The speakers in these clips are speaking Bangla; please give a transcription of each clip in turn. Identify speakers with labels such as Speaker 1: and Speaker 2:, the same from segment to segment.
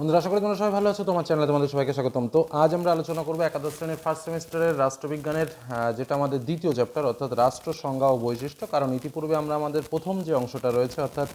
Speaker 1: বন্ধুরা, আশা করি তোমরা সবাই ভালো আছো। তোমার চ্যানেলে তোমাদের সবাইকে স্বাগতম। তো আজ আমরা আলোচনা করব একাদশ শ্রেণির ফার্স্ট সেমিস্টারের রাষ্ট্রবিজ্ঞানের যেটা আমাদের দ্বিতীয় চ্যাপ্টার অর্থাৎ রাষ্ট্র সংজ্ঞা ও বৈশিষ্ট্য। কারণ ইতিপূর্বে আমরা আমাদের প্রথম যে অংশটা রয়েছে, অর্থাৎ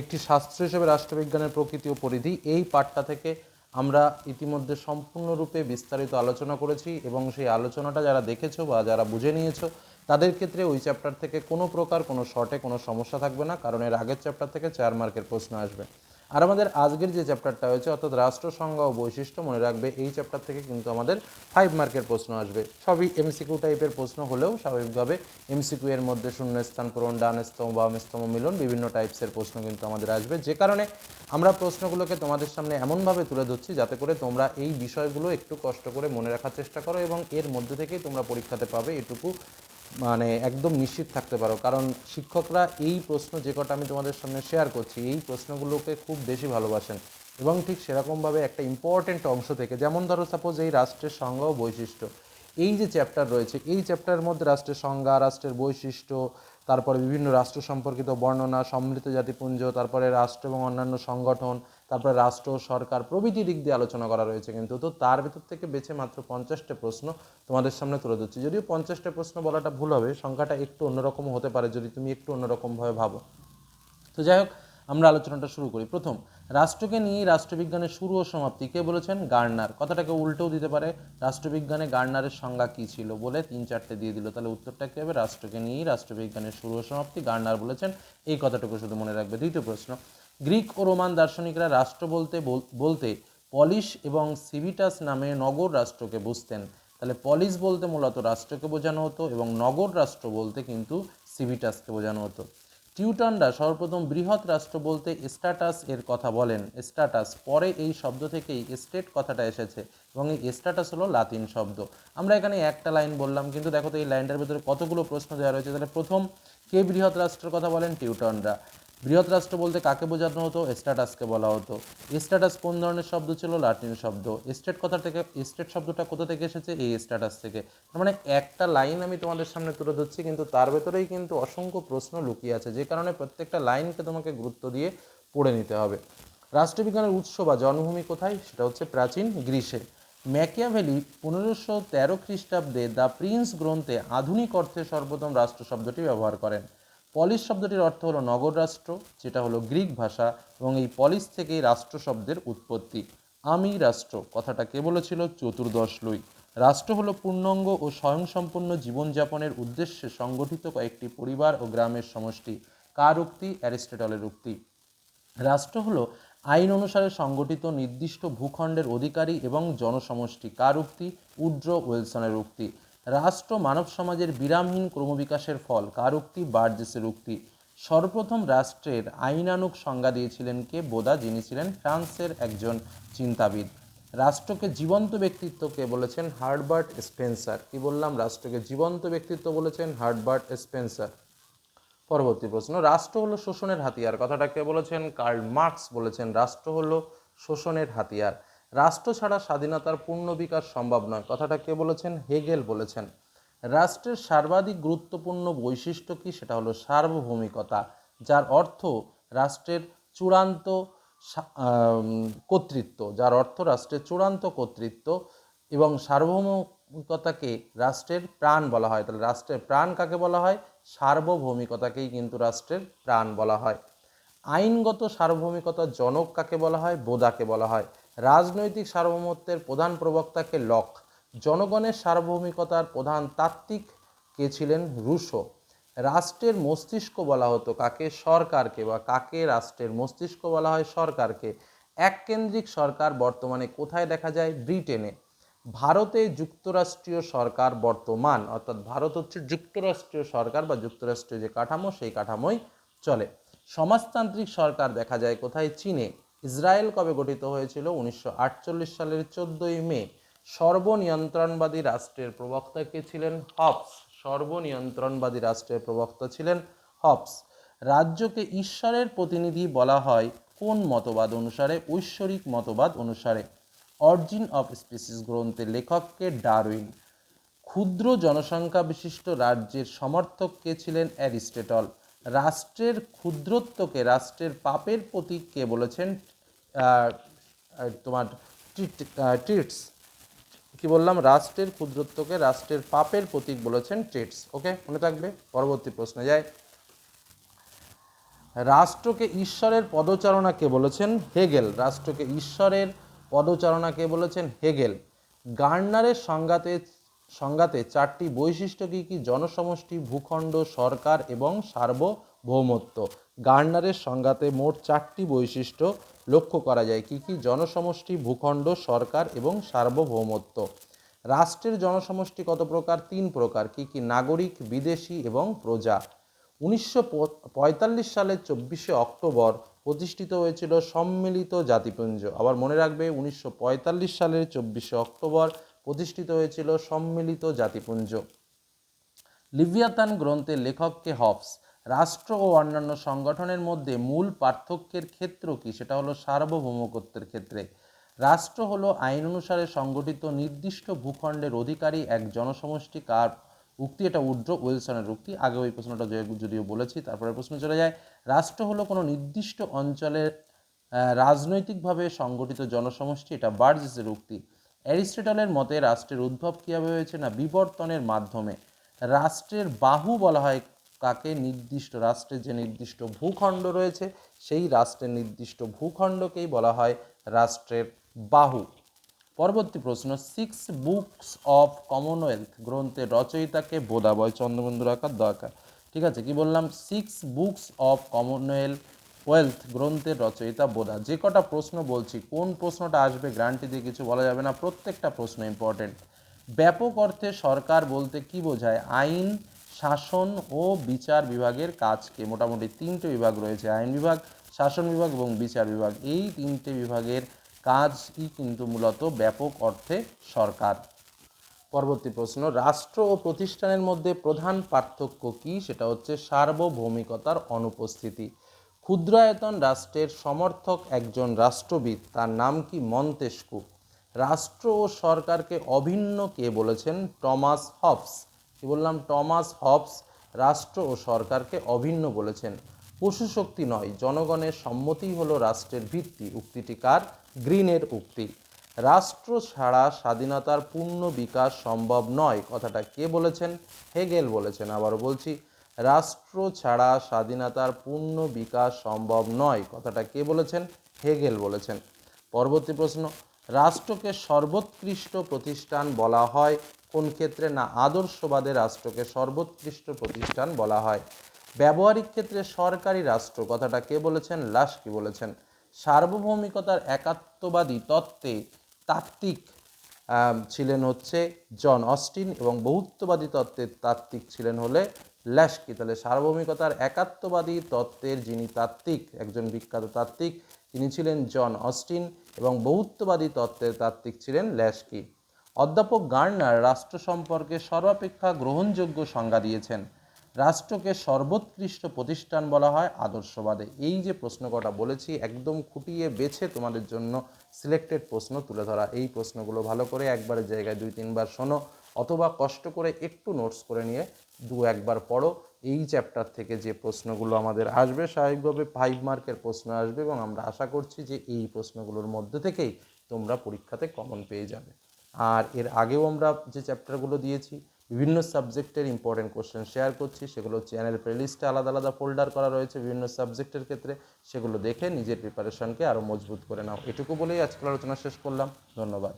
Speaker 1: একটি শাস্ত্র হিসেবে রাষ্ট্রবিজ্ঞানের প্রকৃতি ও পরিধি, এই পাঠটা থেকে আমরা ইতিমধ্যে সম্পূর্ণরূপে বিস্তারিত আলোচনা করেছি এবং সেই আলোচনাটা যারা দেখেছ বা যারা বুঝে নিয়েছো, তাদের ক্ষেত্রে ওই চ্যাপ্টার থেকে কোনো প্রকার কোনো শর্টে কোনো সমস্যা থাকবে না, কারণ এর আগের চ্যাপ্টার থেকে চার মার্কের প্রশ্ন আসবে। আর আমাদের আজকের যে চ্যাপ্টারটা হয়েছে, অর্থাৎ রাষ্ট্রসংঘ ও বৈশিষ্ট্য মনে রাখবে, এই চ্যাপ্টার থেকে কিন্তু আমাদের ফাইভ মার্কের প্রশ্ন আসবে। সবই এমসিকিউ টাইপের প্রশ্ন হলেও স্বাভাবিকভাবে এমসিকিউ এর মধ্যে শূন্যস্থান পূরণ ডানস্তম বামস্তম মিলন বিভিন্ন টাইপসের প্রশ্ন কিন্তু আমাদের আসবে। যে কারণে আমরা প্রশ্নগুলোকে তোমাদের সামনে এমনভাবে তুলে ধরছি যাতে করে তোমরা এই বিষয়গুলো একটু কষ্ট করে মনে রাখার চেষ্টা করো এবং এর মধ্যে থেকেই তোমরা পরীক্ষাতে পাবে এটুকু মানে একদম নিশ্চিত থাকতে পারো। কারণ শিক্ষকরা এই প্রশ্ন যে কটা আমি তোমাদের সামনে শেয়ার করছি, এই প্রশ্নগুলোকে খুব বেশি ভালোবাসেন। এবং ঠিক সেরকমভাবে একটা ইম্পর্টেন্ট অংশ থেকে, যেমন ধরো সাপোজ এই রাষ্ট্রের সংজ্ঞা ও বৈশিষ্ট্য। এই যে চ্যাপ্টার রয়েছে, এই চ্যাপ্টারের মধ্যে রাষ্ট্রের সংজ্ঞা, রাষ্ট্রের বৈশিষ্ট্য, তারপরে বিভিন্ন রাষ্ট্র সম্পর্কিত বর্ণনা, সম্মিলিত জাতিপুঞ্জ, তারপরে রাষ্ট্র এবং অন্যান্য সংগঠন তারপরে রাষ্ট্র, সরকার প্রভৃতি দিক দিয়ে আলোচনা করা রয়েছে কিন্তু তো তার ভেতর থেকে বেছে মাত্র পঞ্চাশটা প্রশ্ন তোমাদের সামনে তুলে ধরছি। যদিও পঞ্চাশটা প্রশ্ন বলাটা ভুল হবে, সংখ্যাটা একটু অন্যরকম হতে পারে যদি তুমি একটু অন্যরকমভাবে ভাবো। তো যাই হোক, আমরা আলোচনাটা শুরু করি। প্রথম, রাষ্ট্রকে নিয়ে রাষ্ট্রবিজ্ঞানের শুরু ও সমাপ্তি কে বলেছেন? গার্নার। কথাটাকে উল্টেও দিতে পারে। রাষ্ট্রবিজ্ঞানে গার্নারের সংজ্ঞা কী ছিল বলে তিন চারটে দিয়ে দিল। তাহলে উত্তরটা কী হবে? রাষ্ট্রকে নিয়েই রাষ্ট্রবিজ্ঞানের শুরু ও সমাপ্তি। গার্নার বলেছেন, এই কথাটুকু শুধু মনে রাখবে। দ্বিতীয় প্রশ্ন গ্রিক ও রোমান দার্শনিকরা রাষ্ট্র বলতে বল- বলতে পলিশ এবং সিভিটাস নামে নগর রাষ্ট্রকে বুঝতেন। তাহলে পলিশ বলতে মূলত রাষ্ট্রকে বোঝানো হতো এবং নগর রাষ্ট্র বলতে কিন্তু সিভিটাসকে বোঝানো হতো। টিউটনরা সর্বপ্রথম বৃহৎ রাষ্ট্র বলতে স্ট্যাটাস এর কথা বলেন। স্ট্যাটাস পরে এই শব্দ থেকেই স্টেট কথাটা এসেছে এবং এই স্ট্যাটাস হলো লাতিন শব্দ। আমরা এখানে একটা লাইন বললাম, কিন্তু দেখো তো এই লাইনটার ভিতরে কতগুলো প্রশ্ন দেওয়া রয়েছে। তাহলে প্রথম, কে বৃহৎ রাষ্ট্রের কথা বলেন? টিউটনরা। বৃহৎ রাষ্ট্র বলতে কাকে বোঝানো হতো? স্ট্যাটাসকে বলা হতো। স্ট্যাটাস কোন ধরনের শব্দ ছিল? লাটিন শব্দ। স্টেট কথা থেকে, স্টেট শব্দটা কোথা থেকে এসেছে? এই স্ট্যাটাস থেকে। মানে একটা লাইন আমি তোমাদের সামনে তুলে ধরছি, কিন্তু তার ভেতরেই কিন্তু অসংখ্য প্রশ্ন লুকিয়ে আছে, যে কারণে প্রত্যেকটা লাইনকে তোমাকে গুরুত্ব দিয়ে পড়ে নিতে হবে। রাষ্ট্রবিজ্ঞানের উৎস বা জন্মভূমি কোথায়? সেটা হচ্ছে প্রাচীন গ্রিসে। ম্যাকিয়াভেলি পনেরোশো তেরো খ্রিস্টাব্দে দ্য প্রিন্স গ্রন্থে আধুনিক অর্থে সর্বপ্রথম রাষ্ট্র শব্দটি ব্যবহার করেন। পলিশ শব্দটির অর্থ হলো নগর রাষ্ট্র, যেটা হলো গ্রিক ভাষা এবং এই পলিশ থেকেই রাষ্ট্র শব্দের উৎপত্তি। আমি রাষ্ট্র, কথাটা কে বলেছিল? চতুর্দশ লুই। রাষ্ট্র হলো পূর্ণাঙ্গ ও স্বয়ংসম্পূর্ণ জীবনযাপনের উদ্দেশ্যে সংগঠিত কয়েকটি পরিবার ও গ্রামের সমষ্টি, কার উক্তি? অ্যারিস্টেটলের উক্তি। রাষ্ট্র হলো আইন অনুসারে সংগঠিত নির্দিষ্ট ভূখণ্ডের অধিকারী এবং জনসমষ্টি, কার উক্তি? উড্র ওয়েলসনের উক্তি। রাষ্ট্র মানব সমাজের বিরামহীন ক্রমবিকাশের ফল, কার উক্তি? বার্জেসের উক্তি। সর্বপ্রথম রাষ্ট্রের আইনানুক সংজ্ঞা দিয়েছিলেন কে? বোদা, যিনি ছিলেন ফ্রান্সের একজন চিন্তাবিদ। রাষ্ট্রকে জীবন্ত ব্যক্তিত্বকে বলেছেন? Herbert Spencer. কি বললাম? রাষ্ট্রকে জীবন্ত ব্যক্তিত্ব বলেছেন হার্ডবার্ট স্পেন্সার। পরবর্তী প্রশ্ন, রাষ্ট্র হলো শোষণের হাতিয়ার। কথাটাকে বলেছেন? কার্ল মার্কস বলেছেন, রাষ্ট্র হলো শোষণের হাতিয়ার। রাষ্ট্র ছাড়া স্বাধীনতার পূর্ণ বিকাশ সম্ভব নয়। কথাটা কে বলেছেন? হেগেল বলেছেন। রাষ্ট্রের সর্বাধিক গুরুত্বপূর্ণ বৈশিষ্ট্য কি? সেটা হলো সার্বভৌমিকতা, যার অর্থ রাষ্ট্রের চূড়ান্ত কর্তৃত্ব, যার অর্থ রাষ্ট্রের চূড়ান্ত কর্তৃত্ব এবং সার্বভৌমিকতাকে রাষ্ট্রের প্রাণ বলা হয়। তাহলে রাষ্ট্রের প্রাণ কাকে বলা হয়? সার্বভৌমিকতাকেই কিন্তু রাষ্ট্রের প্রাণ বলা হয়। আইনগত সার্বভৌমিকতার জনক কাকে বলা হয়? বোদাকে বলা হয়। রাজনৈতিক সার্বভৌমত্বের প্রধান প্রবক্তাকে লক। জনগণের সার্বভৌমিকতার প্রধান তাত্ত্বিক কে ছিলেন রুশো? রাষ্ট্রের মস্তিষ্ক বলা হতো কাকে? সরকারকে বা কাকে রাষ্ট্রের মস্তিষ্ক বলা হয় সরকারকে? এককেন্দ্রিক সরকার বর্তমানে কোথায় দেখা যায়? ব্রিটেনে। ভারতে যুক্তরাষ্ট্রীয় সরকার বর্তমান, অর্থাৎ ভারত হচ্ছে যুক্তরাষ্ট্রীয় সরকার বা যুক্তরাষ্ট্রীয় যে কাঠামো, সেই কাঠামোই চলে। সমাজতান্ত্রিক সরকার দেখা যায় কোথায়? চীনে। ইসরায়েল কবে গঠিত হয়েছিল? উনিশশো আটচল্লিশ সালের চোদ্দই মে। সর্বনিয়ন্ত্রণবাদী রাষ্ট্রের প্রবক্তা কে ছিলেন? হবস। সর্বনিয়ন্ত্রণবাদী রাষ্ট্রের প্রবক্তা ছিলেন হবস। রাজ্যকে ঈশ্বরের প্রতিনিধি বলা হয় কোন মতবাদ অনুসারে? ঐশ্বরিক মতবাদ অনুসারে। অরিজিন অফ স্পিসিস গ্রন্থের লেখককে ডারউইন। ক্ষুদ্র জনসংখ্যা বিশিষ্ট রাজ্যের সমর্থক কে ছিলেন? অ্যারিস্টটল। রাষ্ট্রের ক্ষুদ্রত্বকে, রাষ্ট্রের পাপের প্রতীক কে বলেছেন তোমার ট্রিটস কি বললাম? রাষ্ট্রের ক্ষুদ্রত্বকে, রাষ্ট্রের পাপের প্রতীক বলেছেন ট্রিটস ওকে? মনে থাকবে? পরবর্তী প্রশ্নে যায় রাষ্ট্রকে ঈশ্বরের পদচারণা কে বলেছেন? হেগেল। রাষ্ট্রকে ঈশ্বরের পদচারণা কে বলেছেন? হেগেল। গার্নারের সংজ্ঞাতে সংজ্ঞাতে চারটি বৈশিষ্ট্য কী কী? জনসমষ্টি, ভূখণ্ড, সরকার এবং সার্বভৌমত্ব। গার্নারের সংজ্ঞাতে মোট চারটি বৈশিষ্ট্য লক্ষ্য করা যায়। কী কী? জনসমষ্টি, ভূখণ্ড, সরকার এবং সার্বভৌমত্ব। রাষ্ট্রের জনসমষ্টি কত প্রকার? তিন প্রকার। কী কী? নাগরিক, বিদেশি এবং প্রজা। উনিশশো পঁয়তাল্লিশ সালের চব্বিশে অক্টোবর প্রতিষ্ঠিত হয়েছিল সম্মিলিত জাতিপুঞ্জ। আবার মনে রাখবে, উনিশশো পঁয়তাল্লিশ সালের চব্বিশে অক্টোবর প্রতিষ্ঠিত হয়েছিল সম্মিলিত জাতিপুঞ্জ। লিভিয়াতান গ্রন্থের লেখককে হবস রাষ্ট্র ও অন্যান্য সংগঠনের মধ্যে মূল পার্থক্যের ক্ষেত্র কি? সেটা হলো সার্বভৌমকত্বের ক্ষেত্রে। রাষ্ট্র হলো আইন অনুসারে সংগঠিত নির্দিষ্ট ভূখণ্ডের অধিকারী এক জনসমষ্টি কার উক্তি? এটা উড্র ওয়েলসনের উক্তি। আগে ওই প্রশ্নটা যদিও বলেছি, তারপরে প্রশ্ন চলে যায়। রাষ্ট্র হলো কোনো নির্দিষ্ট অঞ্চলের রাজনৈতিকভাবে সংগঠিত জনসমষ্টি, এটা বার্জেসের উক্তি। অ্যারিস্টটলের মতে রাষ্ট্রের উদ্ভব কীভাবে হয়েছে না বিবর্তনের মাধ্যমে? রাষ্ট্রের বাহু বলা হয় কাকে? নির্দিষ্ট রাষ্ট্রের যে নির্দিষ্ট ভূখণ্ড রয়েছে, সেই রাষ্ট্রের নির্দিষ্ট ভূখণ্ডকেই বলা হয় রাষ্ট্রের বাহু। পরবর্তী প্রশ্ন সিক্স বুকস অফ কমনওয়েলথ গ্রন্থের রচয়িতাকে বোধাবয় চন্দ্রবন্ধু রাখার দরকার। ঠিক আছে, কি বললাম? Six books of commonwealth wealth গ্রন্থের রচয়িতা বোধা। যে কটা প্রশ্ন বলছি, কোন প্রশ্নটা আসবে গ্রান্টি দিয়ে কিছু বলা যাবে না, প্রত্যেকটা প্রশ্ন ইম্পর্টেন্ট ব্যাপক অর্থে সরকার বলতে কি বোঝায়? আইন, শাসন ও বিচার বিভাগের কাজকে মোটামুটি তিনটে বিভাগ রয়েছে, আইন বিভাগ, শাসন বিভাগ এবং বিচার বিভাগ। এই তিনটে বিভাগের কাজই কিন্তু মূলত ব্যাপক অর্থে সরকার। পরবর্তী প্রশ্ন, রাষ্ট্র ও প্রতিষ্ঠানের মধ্যে প্রধান পার্থক্য কি? সেটা হচ্ছে সার্বভৌমিকতার অনুপস্থিতি। ক্ষুদ্রায়তন রাষ্ট্রের সমর্থক একজন রাষ্ট্রবিদ, তার নাম কি মন্তেস্কু রাষ্ট্র ও সরকারকে অভিন্ন কে বলেছেন? Thomas Hobbes. কি বললাম? টমাস হবস রাষ্ট্র ও সরকারকে অভিন্ন বলেছেন। পশু শক্তি নয়, জনগণের সম্মতিই হলো রাষ্ট্রের ভিত্তি। উক্তিটি কার? গ্রিনের উক্তি। রাষ্ট্র ছাড়া স্বাধীনতার পূর্ণ বিকাশ সম্ভব নয়, কথাটা কে বলেছেন? হেগেল বলেছেন, আবারও বলছি। রাষ্ট্র ছাড়া স্বাধীনতার পূর্ণ বিকাশ সম্ভব নয়, কথাটা কে বলেছেন? হেগেল বলেছেন। পরবর্তী প্রশ্ন, রাষ্ট্রকে সর্বোৎকৃষ্ট প্রতিষ্ঠান বলা হয় কোন ক্ষেত্রে না আদর্শবাদে রাষ্ট্রকে সর্বোৎকৃষ্ট প্রতিষ্ঠান বলা হয়? ব্যবহারিক ক্ষেত্রে সরকারি রাষ্ট্র, কথাটা কে বলেছেন? লাস্কি বলেছেন। সার্বভৌমিকতার একাত্মবাদী তত্ত্বে তাত্ত্বিক ছিলেন হচ্ছে জন অস্টিন এবং বহুত্ববাদী তত্ত্বের তাত্ত্বিক ছিলেন হলে ল্যাস্কি তাহলে সার্বভৌমিকতার একাত্মবাদী তত্ত্বের যিনি তাত্ত্বিক, একজন বিখ্যাত তাত্ত্বিক, তিনি ছিলেন জন অস্টিন এবং বহুত্ববাদী তত্ত্বের তাত্ত্বিক ছিলেন ল্যাস্কি অধ্যাপক গার্নার রাষ্ট্র সম্পর্কে সর্বাপেক্ষা গ্রহণযোগ্য সংজ্ঞা দিয়েছেন। রাষ্ট্রকে সর্বোৎকৃষ্ট প্রতিষ্ঠান বলা হয় আদর্শবাদে। এই যে প্রশ্ন কটা বলেছি, একদম খুঁটিয়ে বেছে তোমাদের জন্য সিলেক্টেড প্রশ্ন তুলে ধরা। এই প্রশ্নগুলো ভালো করে একবারের জায়গায় দুই তিনবার শোনো, অথবা কষ্ট করে একটু নোটস করে নিয়ে দু একবার পড়ো। এই চ্যাপ্টার থেকে যে প্রশ্নগুলো আমাদের আসবে, স্বাভাবিকভাবে ফাইভ মার্কের প্রশ্ন আসবে এবং আমরা আশা করছি যে এই প্রশ্নগুলোর মধ্যে থেকেই তোমরা পরীক্ষাতে কমন পেয়ে যাবে। আর এর আগেও আমরা যে চ্যাপ্টারগুলো দিয়েছি, বিভিন্ন সাবজেক্টের ইম্পর্টেন্ট কোশ্চেন শেয়ার করছি, সেগুলো চ্যানেল প্লেলিস্টে আলাদা আলাদা ফোল্ডার করা রয়েছে বিভিন্ন সাবজেক্টের ক্ষেত্রে। সেগুলো দেখে নিজের প্রিপারেশনকে আরও মজবুত করে নাও। এটুকু বলেই আজকের আলোচনা শেষ করলাম। ধন্যবাদ।